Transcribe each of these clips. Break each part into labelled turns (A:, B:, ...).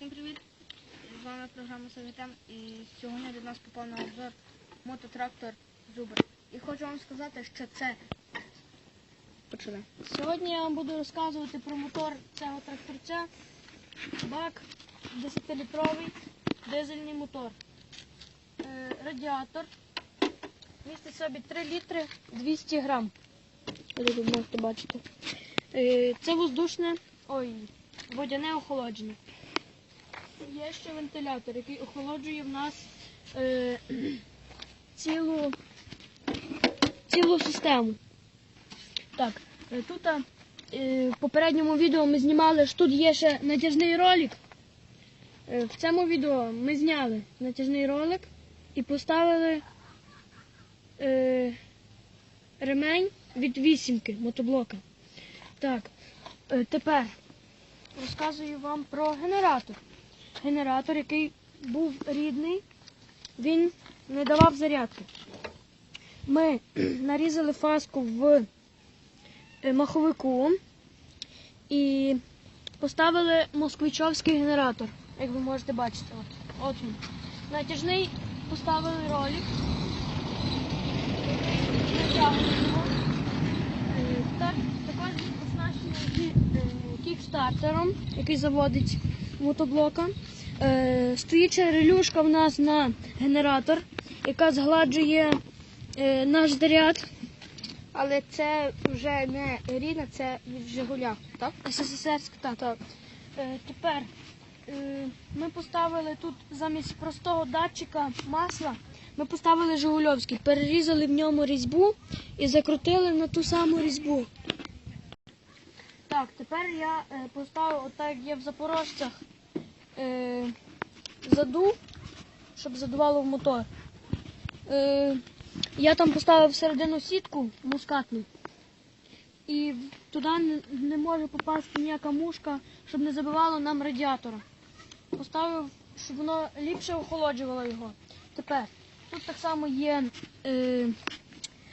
A: Всім привіт! З вами програма Совітем і сьогодні до нас попав на обзор мототрактор Зубр. І хочу вам сказати, що це. Почали. Сьогодні я вам буду розказувати про мотор цього тракторця. Бак 10-літровий дизельний мотор. Е, радіатор. Містить собі 3 літри 200 грам. Ви тут можете бачити. Е, це воздушне, ой, водяне охолодження. Є ще вентилятор, який охолоджує в нас е, цілу, цілу систему. Так, е, тут е, в попередньому відео ми знімали, що тут є ще натяжний ролик. Е, в цьому відео ми зняли натяжний ролик і поставили е, ремень від вісімки мотоблока. Так, е, тепер розказую вам про генератор. Генератор, який був рідний, він не давав зарядки. Ми нарізали фаску в е, маховику і поставили москвичовський генератор, як ви можете бачити. От, от він. Натяжний поставили ролик. Так, також оснащений е, кікстартером, який заводить мотоблока. Е, Стоїть релюшка в нас на генератор, яка згладжує е, наш заряд.
B: Але це вже не рідна, це від Жигуля, так?
A: СССРська, так. так. Е, тепер е, ми поставили тут замість простого датчика масла, ми поставили Жигульовський, перерізали в ньому різьбу і закрутили на ту саму різьбу. Так, тепер я е, поставив, отак як є в запорожцях, е, задув, щоб задувало в мотор. Е, я там поставив всередину сітку мускатну. І туди не, може попасти ніяка мушка, щоб не забивало нам радіатора. Поставив, щоб воно ліпше охолоджувало його. Тепер тут так само є е,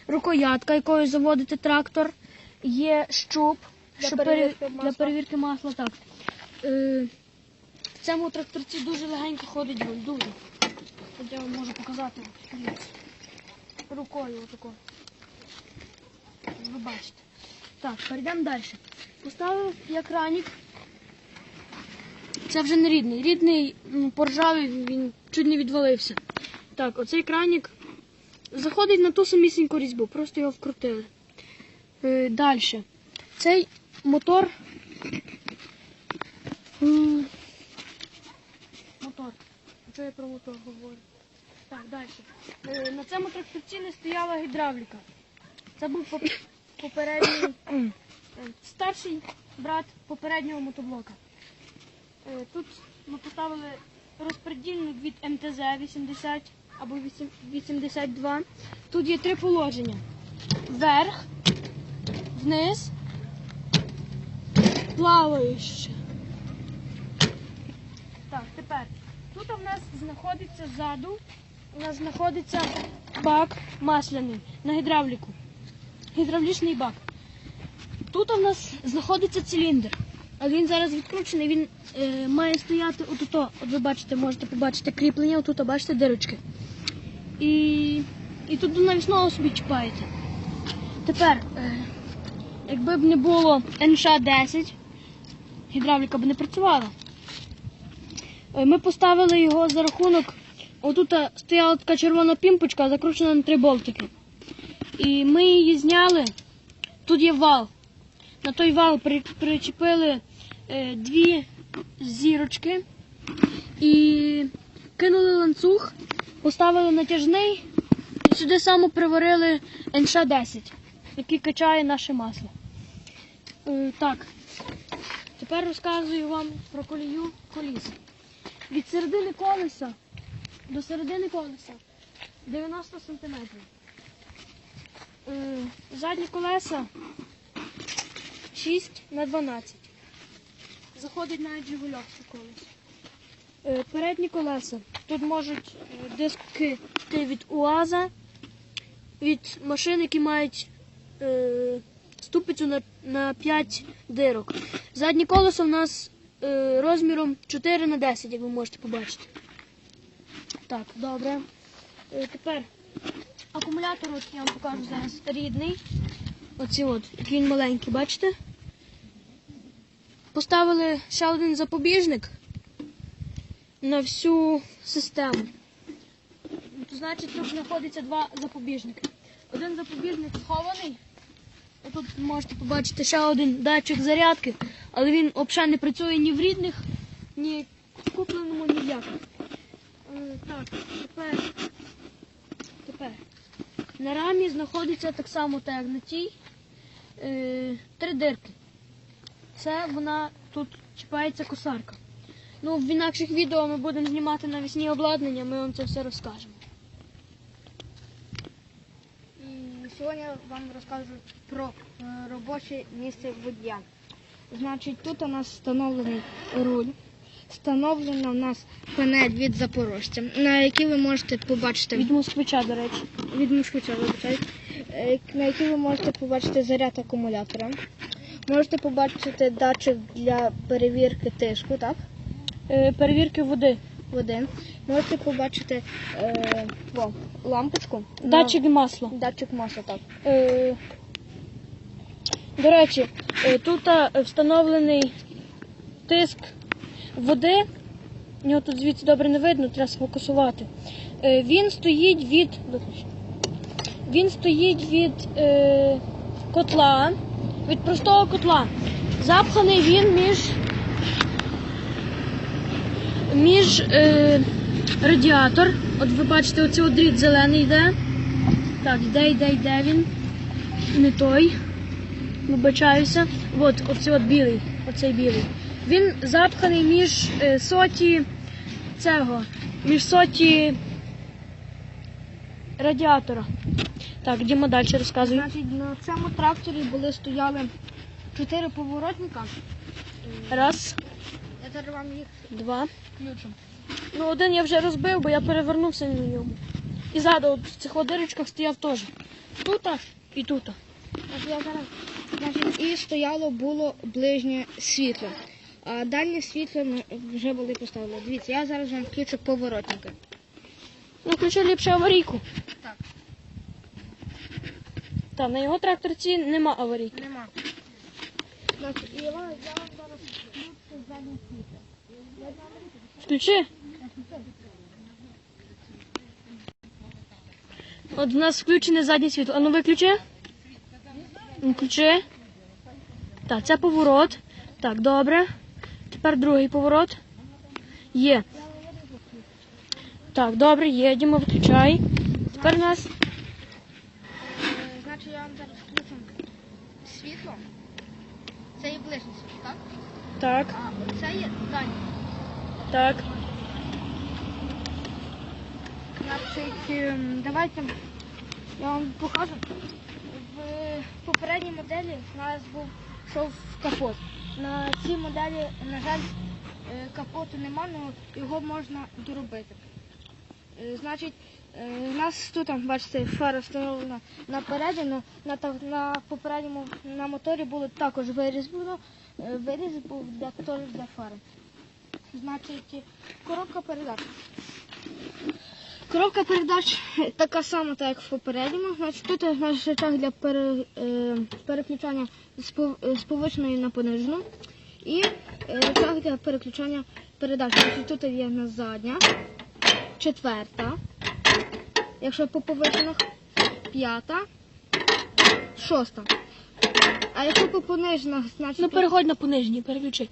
A: рукоятка, якою заводити трактор, є щуп
B: Для
A: щоб
B: перевірки
A: пере-
B: масла.
A: для перевірки масла. Так. Е, цьому тракторці дуже легенько ходить руль, дуже. От я вам можу показати. Рукою отако. Ви бачите. Так, перейдемо далі. Поставив я кранік. Це вже не рідний. Рідний ну, поржавий, він чуть не відвалився. Так, оцей кранік заходить на ту самісіньку різьбу, просто його вкрутили. Е, далі. Цей мотор. Що я про мотор говорю? Так, далі. Е, На цьому тракторці не стояла гідравліка. Це був поп- попередній е, старший брат попереднього мотоблока. Е, Тут ми поставили розпредільник від МТЗ 80 або 8 82. Тут є три положення: вверх, вниз, плаваюче. Так, тепер тут у нас знаходиться ззаду, у нас знаходиться бак масляний на гідравліку. Гідравлічний бак. Тут у нас знаходиться циліндр. Але він зараз відкручений, він е, має стояти отуто. От ви бачите, можете побачити кріплення, отут бачите дирочки. І, і тут до навісного собі чіпаєте. Тепер, е, якби б не було НШ-10, гідравліка б не працювала. Е, Ми поставили його за рахунок. Отут е, стояла така червона пімпочка, закручена на три болтики. І ми її зняли. Тут є вал. На той вал при- причепили е, дві зірочки і кинули ланцюг, поставили натяжний і сюди само приварили НШ-10, який качає наше масло. Так, тепер розказую вам про колію коліс. Від середини колеса до середини колеса 90 см. Е, задні колеса 6 на 12. Заходить навіть Жигульовське колесо. Е, передні колеса. Тут можуть е, диски йти від УАЗа, від машин, які мають ступицю на, на 5 дирок. Заднє колесо в нас розміром 4 на 10, як ви можете побачити. Так, добре. Е, тепер акумулятор, от я вам покажу зараз рідний. Оці от, який він маленький, бачите? Поставили ще один запобіжник на всю систему. Значить, тут знаходиться два запобіжники. Один запобіжник схований. Тут можете побачити ще один датчик зарядки, але він взагалі не працює ні в рідних, ні в купленому, ні в якому. Е, Так, тепер, тепер. На рамі знаходиться так само, так як на тій, е, три дирки. Це вона тут чіпається косарка. Ну, в інакших відео ми будемо знімати навісні обладнання, ми вам це все розкажемо.
B: І сьогодні вам розкажу про е, робоче місце водія. Значить, тут у нас встановлений руль. Встановлена у нас панель від запорожця, на якій ви можете побачити
A: Від москвича, до речі.
B: від москвича, вибачаю, е, на якій ви можете побачити заряд акумулятора. Можете побачити датчик для перевірки тиску, так?
A: Е, перевірки води.
B: Води. Можете побачити е, о, лампочку.
A: Датчик і масло.
B: Датчик масла, так.
A: Е, до речі, е, тут е, встановлений тиск води. Його тут звідси добре не видно, треба сфокусувати. Е, він стоїть від. Він стоїть від е, котла, від простого котла. Запханий він між, між е, радіатор. От ви бачите, оцей дріт зелений йде. Так, йде, йде, йде він. Не той. Вибачаюся. От, оцей от білий. Оцей білий. Він запханий між е, соті цього. Між соті радіатора. Так, йдемо далі розказуй.
B: Значить, на цьому тракторі були стояли чотири поворотника.
A: Раз,
B: Я зараз вам їх
A: два.
B: включу.
A: Ну, один я вже розбив, бо я перевернувся на ньому. І ззаду от в цих от дирочках стояв теж. Тут і тут.
B: Значить, я зараз, значить, і стояло було ближнє світло. А дальнє світло ми вже були поставили. Дивіться, я зараз вам включу поворотники.
A: Ну, включи ліпше аварійку.
B: Так.
A: Так, на його тракторці нема аварійки.
B: Нема. Значить, і я вам зараз включу заднє світло.
A: Включи. От в нас включене заднє світло. А ну виключи. Включи. Так, це поворот. Так, добре. Тепер другий поворот. Є. Так, добре, їдемо, виключай. Тепер у нас.
B: Значить, я вам зараз включу світло. Це є ближнє світло, так?
A: Так,
B: А це є дальнє.
A: так.
B: Значить, ем, давайте я вам покажу. В попередній моделі у нас був шов капот. На цій моделі, на жаль, е, капоту нема, але його можна доробити. Е, Значить, е, у нас тут, бачите, фара встановлена напереді, але на, та- на попередньому на моторі було також вирізано. Е, Виріз був для, теж для фари. Значить, коробка передач. Коробка передач така сама, так як в попередньому. Значить, тут у нас рычаг для пере, е, переключання з, пов- з повищеної на понижену. І е, рычаг для переключання передач. Значить, тут є у нас задня, четверта. Якщо по повишених, п'ята, шоста. А якщо по понижених, значить,
A: Ну переходь на понижній, переключи.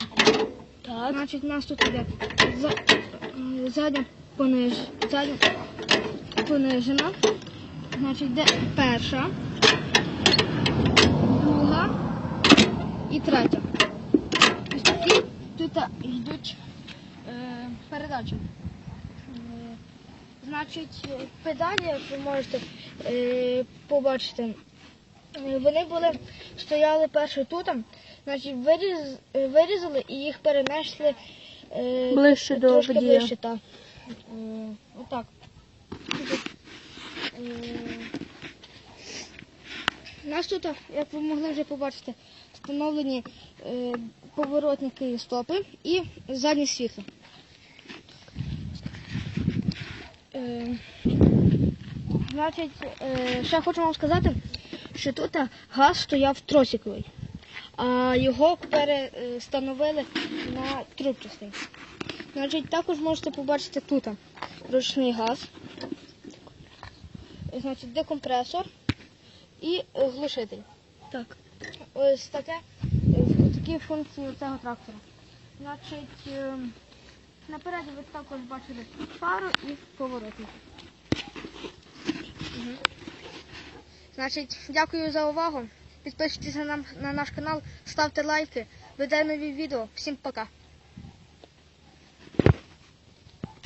A: Так.
B: Значить, у нас тут за, е, задня пониж, понижена. Значить, де перша, друга і третя. Ось такі тут йдуть е, передачі. Е, Значить, е, педалі, як ви можете е, побачити, е, вони були, стояли перше тут, значить, виріз, е, вирізали і їх перенесли е,
A: Ближче до
B: трошки
A: водія.
B: ближче, так. Е, отак. Е, У нас тут, як ви могли вже побачити, встановлені е, поворотники і стопи і заднє світло. Е, Значить, е, ще хочу вам сказати, що тут газ стояв тросиковий, а його перестановили на трубчастий. Значить, також можете побачити тут ручний газ, значить, декомпресор і глушитель.
A: Так.
B: Ось таке, такі функції цього трактора. Значить, е, напереді ви також бачили фару і поворотник. Мгм. Значить, дякую за увагу. Підписуйтесь на, нам, на наш канал, ставте лайки, видай нові відео. Всім пока.